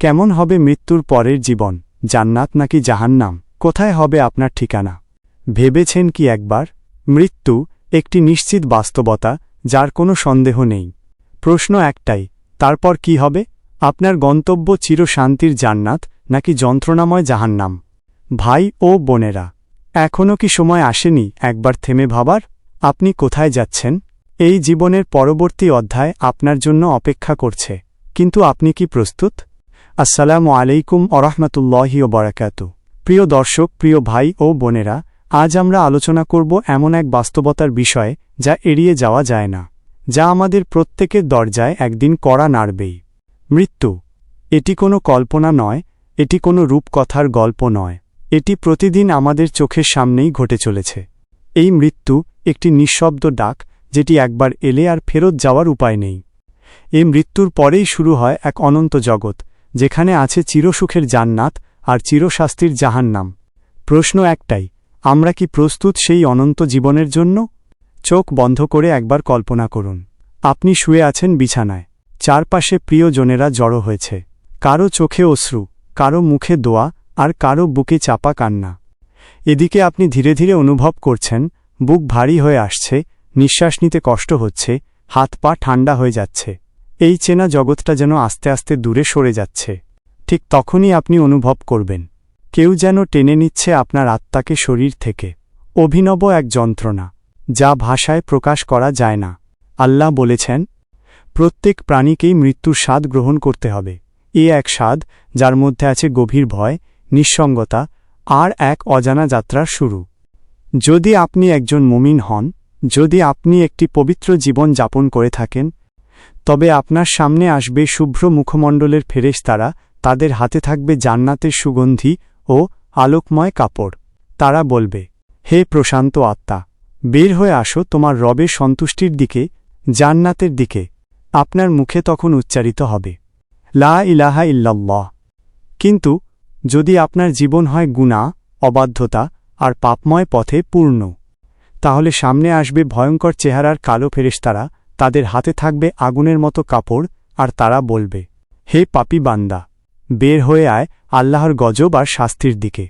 কেমন হবে মৃত্যুর পরের জীবন, জান্নাত নাকি জাহান্নাম? কোথায় হবে আপনার ঠিকানা? ভেবেছেন কি একবার? মৃত্যু একটি নিশ্চিত বাস্তবতা, যার কোনো সন্দেহ নেই। প্রশ্ন একটাই, তারপর কি হবে? আপনার গন্তব্য চিরশান্তির জান্নাত, নাকি যন্ত্রণাময় জাহান্নাম? ভাই ও বোনেরা এখনও কি সময় আসেনি একবার থেমে ভাবার? আপনি কোথায় যাচ্ছেন? এই জীবনের পরবর্তী অধ্যায় আপনার জন্য অপেক্ষা করছে। কিন্তু আপনি কি প্রস্তুত? আসসালামু আলাইকুম অরহমতুল্লাহি ও বরাকাতু। প্রিয় দর্শক, প্রিয় ভাই ও বোনেরা, আজ আমরা আলোচনা করব এমন এক বাস্তবতার বিষয়ে যা এড়িয়ে যাওয়া যায় না, যা আমাদের প্রত্যেকের দরজায় একদিন কড়া নাড়বেই। মৃত্যু। এটি কোনো কল্পনা নয়, এটি কোনো রূপকথার গল্প নয়, এটি প্রতিদিন আমাদের চোখের সামনেই ঘটে চলেছে। এই মৃত্যু একটি নিঃশব্দ ডাক যেটি একবার এলে আর ফেরত যাওয়ার উপায় নেই। এই মৃত্যুর পরেই শুরু হয় এক অনন্ত জগৎ যেখানে আছে চিরসুখের জান্নাত আর চিরশাস্তির জাহান্নাম। প্রশ্ন একটাই, আমরা কি প্রস্তুত সেই অনন্ত জীবনের জন্য? চোখ বন্ধ করে একবার কল্পনা করুন। আপনি শুয়ে আছেন বিছানায়। চারপাশে প্রিয়জনেরা জড়ো হয়েছে। কারও চোখে অশ্রু, কারও মুখে দোয়া, আর কারও বুকে চাপা কান্না। এদিকে আপনি ধীরে ধীরে অনুভব করছেন, বুক ভারী হয়ে আসছে, নিঃশ্বাস নিতে কষ্ট হচ্ছে, হাত পা ঠান্ডা হয়ে যাচ্ছে। এই চেনা জগৎটা যেন আস্তে আস্তে দূরে সরে যাচ্ছে। ঠিক তখনই আপনি অনুভব করবেন। কেউ যেন টেনে নিচ্ছে আপনার আত্মাকে শরীর থেকে। অভিনব এক যন্ত্রণা, যা ভাষায় প্রকাশ করা যায় না। আল্লাহ বলেছেন, প্রত্যেক প্রাণীকেই মৃত্যুর স্বাদ গ্রহণ করতে হবে। এ এক স্বাদ, যার মধ্যে আছে গভীর ভয়, নিঃসঙ্গতা, আর এক অজানা যাত্রার শুরু। যদি আপনি একজন মুমিন হন, যদি আপনি একটি পবিত্র জীবন যাপন করে থাকেন তবে আপনার সামনে আসবে শুভ্র মুখমণ্ডলের ফেরেশতারা, তাদের হাতে থাকবে জান্নাতের সুগন্ধি ও আলোকময় কাপড়। তারা বলবে, হে প্রশান্ত আত্মা, বের হয়ে আসো তোমার রবের সন্তুষ্টির দিকে, জান্নাতের দিকে। আপনার মুখে তখন উচ্চারিত হবে, লা ইলাহা ইল্লাল্লাহ। কিন্তু যদি আপনার জীবন হয় গুণা, অবাধ্যতা আর পাপময় পথে পূর্ণ, তাহলে সামনে আসবে ভয়ঙ্কর চেহারার কালো ফেরেশতারা তাদের হাতে থাকবে আগুনের মতো কাপড়, আর তারা বলবে, হে পাপি বান্দা, বের হয়ে আয় আল্লাহর গজব আর শাস্তির দিকে।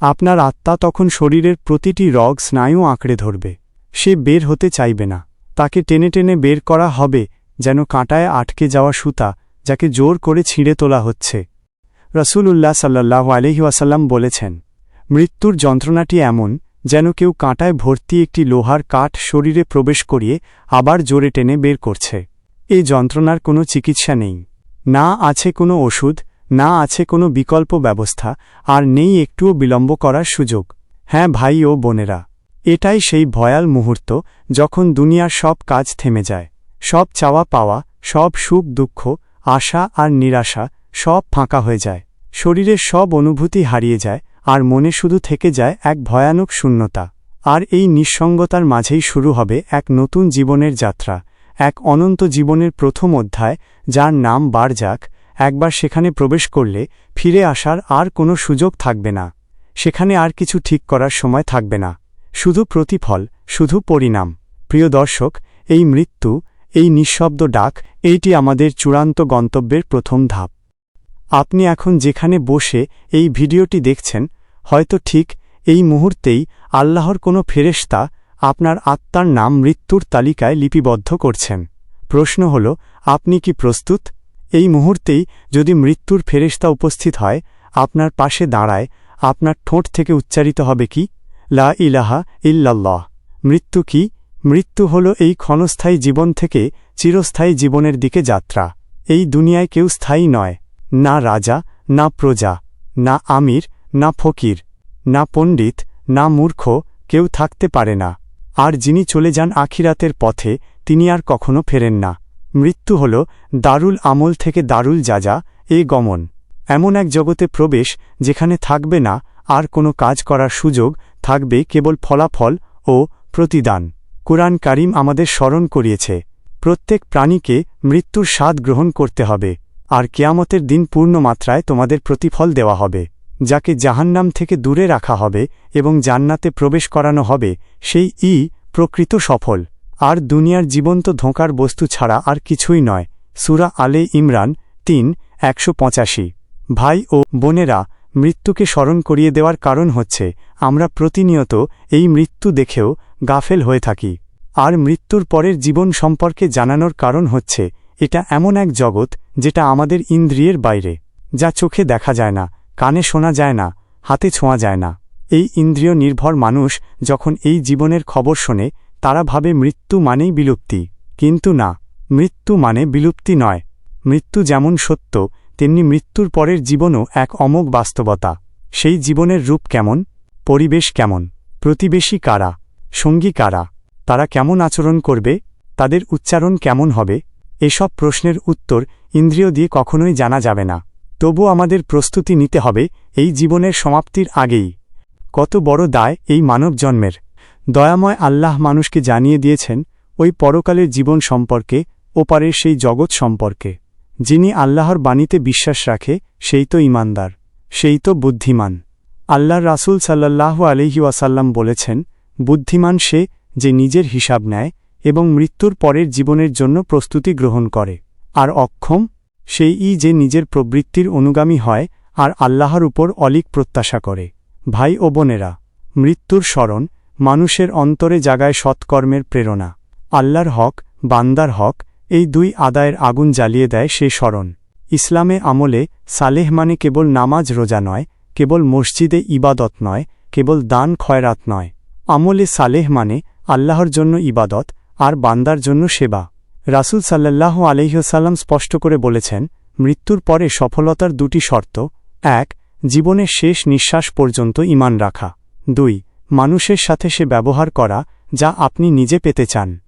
আপনার আত্মা তখন শরীরের প্রতিটি রগ, স্নায়ু আঁকড়ে ধরবে। সে বের হতে চাইবে না। তাকে টেনে টেনে বের করা হবে, যেন কাঁটায় আটকে যাওয়া সুতা, যাকে জোর করে ছিঁড়ে তোলা হচ্ছে। রসুলউল্লাহ সাল্লাহ আলহিউসাল্লাম বলেছেন, মৃত্যুর যন্ত্রণাটি এমন যেন কেউ কাঁটায় ভর্তি একটি লোহার কাঠ শরীরে প্রবেশ করিয়ে আবার জোরে টেনে বের করছে। এই যন্ত্রণার কোনো চিকিৎসা নেই। না আছে কোনো ওষুধ, না আছে কোনো বিকল্প ব্যবস্থা, আর নেই একটুও বিলম্ব করার সুযোগ। হ্যাঁ ভাই ও বোনেরা, এটাই সেই ভয়াল মুহূর্ত যখন দুনিয়ার সব কাজ থেমে যায়। সব চাওয়া পাওয়া, সব সুখ দুঃখ, আশা আর নিরাশা সব ফাঁকা হয়ে যায়। শরীরের সব অনুভূতি হারিয়ে যায় আর মনে শুধু থেকে যায় এক ভয়ানক শূন্যতা। আর এই নিঃসঙ্গতার মাঝেই শুরু হবে এক নতুন জীবনের যাত্রা, এক অনন্ত জীবনের প্রথম অধ্যায়, যার নাম বারজাক। একবার সেখানে প্রবেশ করলে ফিরে আসার আর কোনো সুযোগ থাকবে না। সেখানে আর কিছু ঠিক করার সময় থাকবে না। শুধু প্রতিফল, শুধু পরিণাম। প্রিয় দর্শক, এই মৃত্যু, এই নিঃশব্দ ডাক, এইটি আমাদের চূড়ান্ত গন্তব্যের প্রথম ধাপ। আপনি এখন যেখানে বসে এই ভিডিওটি দেখছেন হয়তো ঠিক এই মুহূর্তেই আল্লাহর কোনো ফেরেশতা আপনার আত্মার নাম মৃত্যুর তালিকায় লিপিবদ্ধ করছেন। প্রশ্ন হল, আপনি কি প্রস্তুত? এই মুহূর্তেই যদি মৃত্যুর ফেরেশতা উপস্থিত হয়, আপনার পাশে দাঁড়ায় আপনার ঠোঁট থেকে উচ্চারিত হবে কি? লা ইলাহা ইল্লাল্লাহ। মৃত্যু কি? মৃত্যু হল এই ক্ষণস্থায়ী জীবন থেকে চিরস্থায়ী জীবনের দিকে যাত্রা। এই দুনিয়ায় কেউ স্থায়ী নয়, না রাজা, না প্রজা, না আমির না ফকির, না পণ্ডিত, না মূর্খ, কেউ থাকতে পারে না। আর যিনি চলে যান আখিরাতের পথে, তিনি আর কখনো ফেরেন না। মৃত্যু হল দারুল আমল থেকে দারুল যাজা এ গমন। এমন এক জগতে প্রবেশ, যেখানে থাকবে না, আর কোনো কাজ করার সুযোগ, থাকবে কেবল ফলাফল ও প্রতিদান। কুরআন কারিম আমাদের স্মরণ করিয়েছে। প্রত্যেক প্রাণীকে মৃত্যুর স্বাদ গ্রহণ করতে হবে। আর কেয়ামতের দিন পূর্ণ মাত্রায় তোমাদের প্রতিফল দেওয়া হবে। যাকে জাহান্নাম থেকে দূরে রাখা হবে এবং জান্নাতে প্রবেশ করানো হবে, সেই ই প্রকৃত সফল। আর দুনিয়ার জীবন্ত ধোঁকার বস্তু ছাড়া আর কিছুই নয়। সুরা আলে ইমরান তিন, একশো পঁচাশি। ভাই ও বোনেরা, মৃত্যুকে স্মরণ করিয়ে দেওয়ার কারণ হচ্ছে, আমরা প্রতিনিয়ত এই মৃত্যু দেখেও গাফেল হয়ে থাকি। আর মৃত্যুর পরের জীবন সম্পর্কে জানানোর কারণ হচ্ছে, এটা এমন এক জগৎ যেটা আমাদের ইন্দ্রিয়ের বাইরে, যা চোখে দেখা যায় না কানে শোনা যায় না, হাতে ছোঁয়া যায় না। এই ইন্দ্রিয় নির্ভর মানুষ যখন এই জীবনের খবর শোনে, তারা ভাবে মৃত্যু মানেই বিলুপ্তি। কিন্তু না, মৃত্যু মানে বিলুপ্তি নয়। মৃত্যু যেমন সত্য, তেমনি মৃত্যুর পরের জীবনও এক অমোঘ বাস্তবতা। সেই জীবনের রূপ কেমন? পরিবেশ কেমন? প্রতিবেশী কারা? সঙ্গী কারা? তারা কেমন আচরণ করবে? তাদের উচ্চারণ কেমন হবে? এসব প্রশ্নের উত্তর ইন্দ্রিয় দিয়ে কখনোই জানা যাবে না। তবু আমাদের প্রস্তুতি নিতে হবে এই জীবনের সমাপ্তির আগেই। কত বড় দায় এই মানব জন্মের। দয়াময় আল্লাহ মানুষকে জানিয়ে দিয়েছেন, ওই পরকালের জীবন সম্পর্কে, ওপারের সেই জগৎ সম্পর্কে। যিনি আল্লাহর বাণীতে বিশ্বাস রাখে, সেই তো ইমানদার, সেই তো বুদ্ধিমান। আল্লাহর রাসূল সাল্লাল্লাহু আলহি ওয়াসাল্লাম বলেছেন, বুদ্ধিমান সে যে নিজের হিসাব নেয় এবং মৃত্যুর পরের জীবনের জন্য প্রস্তুতি গ্রহণ করে, আর অক্ষম সেই ই যে নিজের প্রবৃত্তির অনুগামী হয় আর আল্লাহর উপর অলিক প্রত্যাশা করে। ভাই ও বোনেরা, মৃত্যুর স্মরণ মানুষের অন্তরে জাগায় সৎকর্মের প্রেরণা। আল্লাহর হক, বান্দার হক, এই দুই আদায়ের আগুন জ্বালিয়ে দেয় সে স্মরণ। ইসলামে আমলে সালেহ মানে কেবল নামাজ রোজা নয়, কেবল মসজিদে ইবাদত নয়, কেবল দান খয়রাত নয়। আমলে সালেহ মানে আল্লাহর জন্য ইবাদত আর বান্দার জন্য সেবা। রাসুল সাল্লাহ আলহিহসাল্লাম স্পষ্ট করে বলেছেন, মৃত্যুর পরে সফলতার দুটি শর্ত। এক জীবনের শেষ নিঃশ্বাস পর্যন্ত ইমান রাখা। দুই, মানুষের সাথে সে ব্যবহার করা যা আপনি নিজে পেতে চান।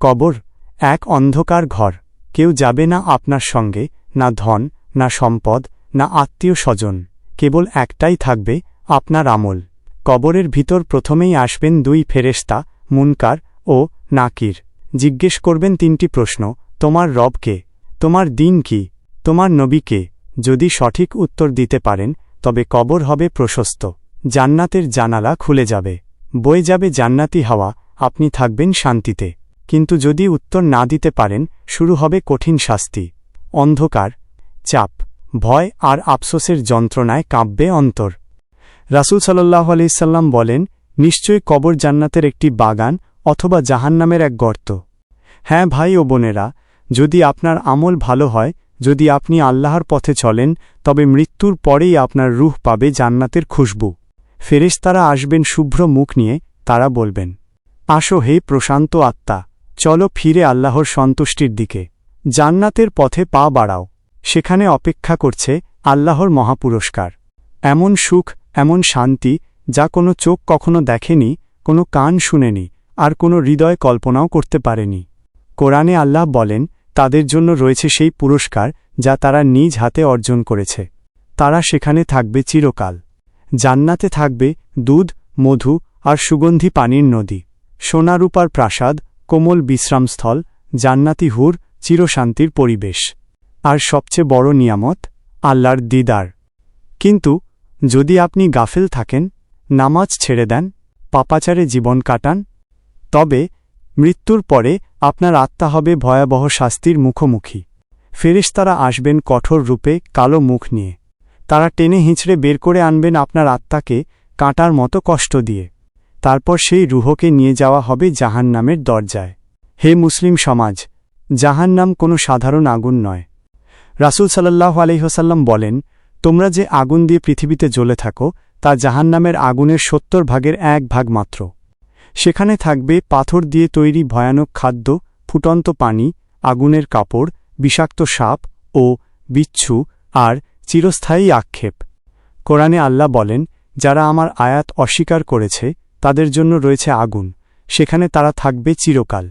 কবর, এক অন্ধকার ঘর। কেউ যাবে না আপনার সঙ্গে, না ধন, না সম্পদ, না আত্মীয় স্বজন। কেবল একটাই থাকবে, আপনার আমল। কবরের ভিতর প্রথমেই আসবেন দুই ফেরেস্তা মুনকার ও নাকির। জিজ্ঞেস করবেন তিনটি প্রশ্ন, তোমার রবকে তোমার দিন কি? তোমার নবীকে যদি সঠিক উত্তর দিতে পারেন, তবে কবর হবে প্রশস্ত। জান্নাতের জানালা খুলে যাবে। বয়ে যাবে জান্নাতি হাওয়া, আপনি থাকবেন শান্তিতে। কিন্তু যদি উত্তর না দিতে পারেন, শুরু হবে কঠিন শাস্তি। অন্ধকার, চাপ, ভয় আর আফসোসের যন্ত্রণায় কাঁপবে অন্তর। রাসুল সাল্লাহ আলাইসাল্লাম বলেন, নিশ্চয়ই কবর জান্নাতের একটি বাগান অথবা জাহান্নামের এক গর্ত। হ্যাঁ ভাই ও বোনেরা, যদি আপনার আমল ভালো হয়, যদি আপনি আল্লাহর পথে চলেন, তবে মৃত্যুর পরেই আপনার রুহ পাবে জান্নাতের খুশবু। ফেরেশতারা আসবেন শুভ্র মুখ নিয়ে, তারা বলবেন, আসো হে প্রশান্ত আত্মা, চলো ফিরে আল্লাহর সন্তুষ্টির দিকে। জান্নাতের পথে পা বাড়াও। সেখানে অপেক্ষা করছে আল্লাহর মহাপুরস্কার। এমন সুখ, এমন শান্তি, যা কোনো চোখ কখনো দেখেনি, কোনো কান শুনেনি আর কোনো হৃদয় কল্পনাও করতে পারেনি। কোরআনে আল্লাহ বলেন, তাদের জন্য রয়েছে সেই পুরস্কার যা তারা নিজ হাতে অর্জন করেছে। তারা সেখানে থাকবে চিরকাল। জান্নাতে থাকবে দুধ, মধু আর সুগন্ধি পানির নদী। সোনারূপার প্রাসাদ, কোমল বিশ্রামস্থল, জান্নাতি হুর, চিরশান্তির পরিবেশ। আর সবচেয়ে বড় নিয়ামত, আল্লাহর দিদার। কিন্তু, যদি আপনি গাফেল থাকেন, নামাজ ছেড়ে দেন, পাপাচারে জীবন কাটান তবে, মৃত্যুর পরে আপনার আত্মা হবে ভয়াবহ শাস্তির মুখোমুখি। ফেরেশতারা আসবেন কঠোর রূপে কালো মুখ নিয়ে। তারা টেনে হিঁচড়ে বের করে আনবেন আপনার আত্মাকে কাঁটার মতো কষ্ট দিয়ে। তারপর সেই রুহকে নিয়ে যাওয়া হবে জাহান্নামের দরজায়। হে মুসলিম সমাজ, জাহান্নাম কোনো সাধারণ আগুন নয়। রাসুল সাল্লাহ আলহিহসাল্লাম বলেন, তোমরা যে আগুন দিয়ে পৃথিবীতে জ্বলে থাকো, তা জাহান্নামের আগুনের সত্তর ভাগের এক ভাগ মাত্র। সেখানে থাকবে পাথর দিয়ে তৈরি ভয়ানক খাদ্য, ফুটন্ত পানি, আগুনের কাপড়, বিষাক্ত সাপ ও বিচ্ছু আর চিরস্থায়ী আক্ষেপ। কোরআনে আল্লাহ বলেন, যারা আমার আয়াত অস্বীকার করেছে, তাদের জন্য রয়েছে আগুন। সেখানে তারা থাকবে চিরকাল।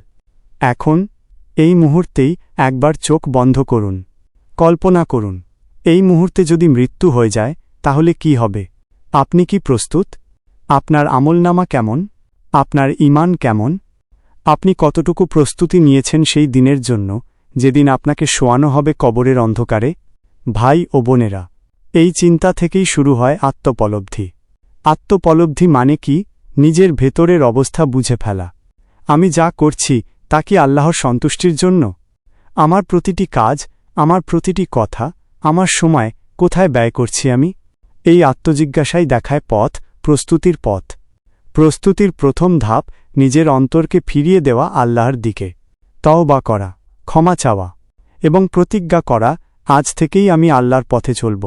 এখন, এই মুহূর্তেই একবার চোখ বন্ধ করুন। কল্পনা করুন, এই মুহূর্তে যদি মৃত্যু হয়ে যায়, তাহলে কি হবে? আপনি কি প্রস্তুত? আপনার আমলনামা কেমন? আপনার ইমান কেমন? আপনি কতটুকু প্রস্তুতি নিয়েছেন সেই দিনের জন্য, যেদিন আপনাকে শোয়ানো হবে কবরের অন্ধকারে? ভাই ও বোনেরা, এই চিন্তা থেকেই শুরু হয় আত্মপলব্ধি। আত্মপলব্ধি মানে কি? নিজের ভেতরের অবস্থা বুঝে ফেলা। আমি যা করছি, তা কি আল্লাহর সন্তুষ্টির জন্য? আমার প্রতিটি কাজ, আমার প্রতিটি কথা, আমার সময় কোথায় ব্যয় করছি আমি? এই আত্মজিজ্ঞাসাই দেখায় পথ, প্রস্তুতির পথ। প্রস্তুতির প্রথম ধাপ নিজের অন্তরকে ফিরিয়ে দেওয়া আল্লাহর দিকে। তওবা করা, ক্ষমা চাওয়া এবং প্রতিজ্ঞা করা, আজ থেকেই আমি আল্লাহর পথে চলব।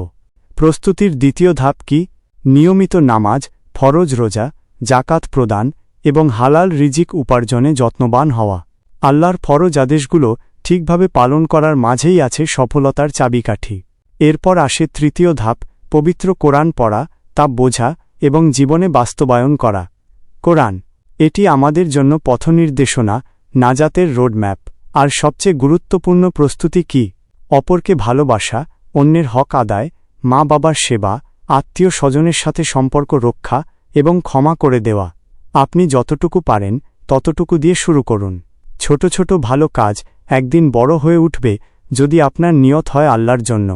প্রস্তুতির দ্বিতীয় ধাপ কি? নিয়মিত নামাজ, ফরজ রোজা জাকাত প্রদান এবং হালাল রিজিক উপার্জনে যত্নবান হওয়া। আল্লাহর ফরজ আদেশগুলো ঠিকভাবে পালন করার মাঝেই আছে সফলতার চাবিকাঠি। এরপর আসে তৃতীয় ধাপ, পবিত্র কোরআন পড়া, তা বোঝা এবং জীবনে বাস্তবায়ন করা। কোরআন, এটি আমাদের জন্য পথনির্দেশনা, নাজাতের রোডম্যাপ। আর সবচেয়ে গুরুত্বপূর্ণ প্রস্তুতি কি? অপরকে ভালোবাসা, অন্যের হক আদায়, মা বাবার সেবা, আত্মীয় স্বজনের সাথে সম্পর্ক রক্ষা এবং ক্ষমা করে দেওয়া। আপনি যতটুকু পারেন, ততটুকু দিয়ে শুরু করুন। ছোট ছোট ভালো কাজ একদিন বড় হয়ে উঠবে যদি আপনার নিয়ত হয় আল্লাহর জন্য।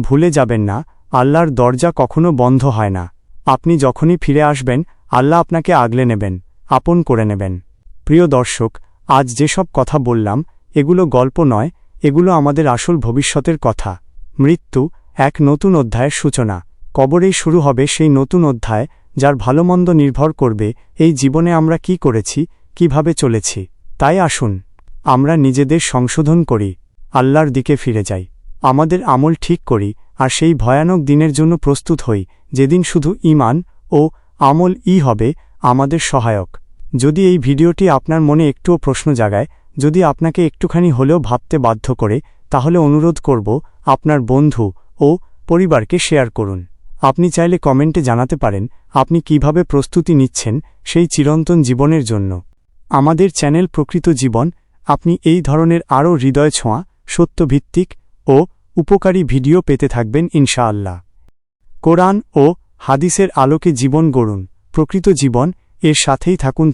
ভুলে যাবেন না, আল্লাহর দরজা কখনো বন্ধ হয় না। আপনি যখনই ফিরে আসবেন আল্লাহ আপনাকে আগলে নেবেন, আপন করে নেবেন। প্রিয় দর্শক, আজ যেসব কথা বললাম, এগুলো গল্প নয়, এগুলো আমাদের আসল ভবিষ্যতের কথা। মৃত্যু, এক নতুন অধ্যায়ের সূচনা। কবরেই শুরু হবে সেই নতুন অধ্যায়, যার ভালোমন্দ নির্ভর করবে এই জীবনে আমরা কি করেছি, কীভাবে চলেছি। তাই আসুন, আমরা নিজেদের সংশোধন করি, আল্লাহর দিকে ফিরে যাই। আমাদের আমল ঠিক করি, আর সেই ভয়ানক দিনের জন্য প্রস্তুত হই, যেদিন শুধু ইমান ও আমল ই হবে আমাদের সহায়ক। যদি এই ভিডিওটি আপনার মনে একটুও প্রশ্ন জাগায়, যদি আপনাকে একটুখানি হলেও ভাবতে বাধ্য করে, তাহলে অনুরোধ করব আপনার বন্ধু ও পরিবারকে শেয়ার করুন। আপনি চাইলে কমেন্টে জানাতে পারেন, আপনি কীভাবে প্রস্তুতি নিচ্ছেন সেই চিরন্তন জীবনের জন্য। আমাদের চ্যানেল প্রকৃত জীবন, আপনি এই ধরনের আরও হৃদয় ছোঁয়া, সত্যভিত্তিক ও উপকারী ভিডিও পেতে থাকবেন ইনশাআল্লাহ। কোরআন ও হাদিসের আলোকে জীবন গড়ুন প্রকৃত জীবন এর সাথেই থাকুন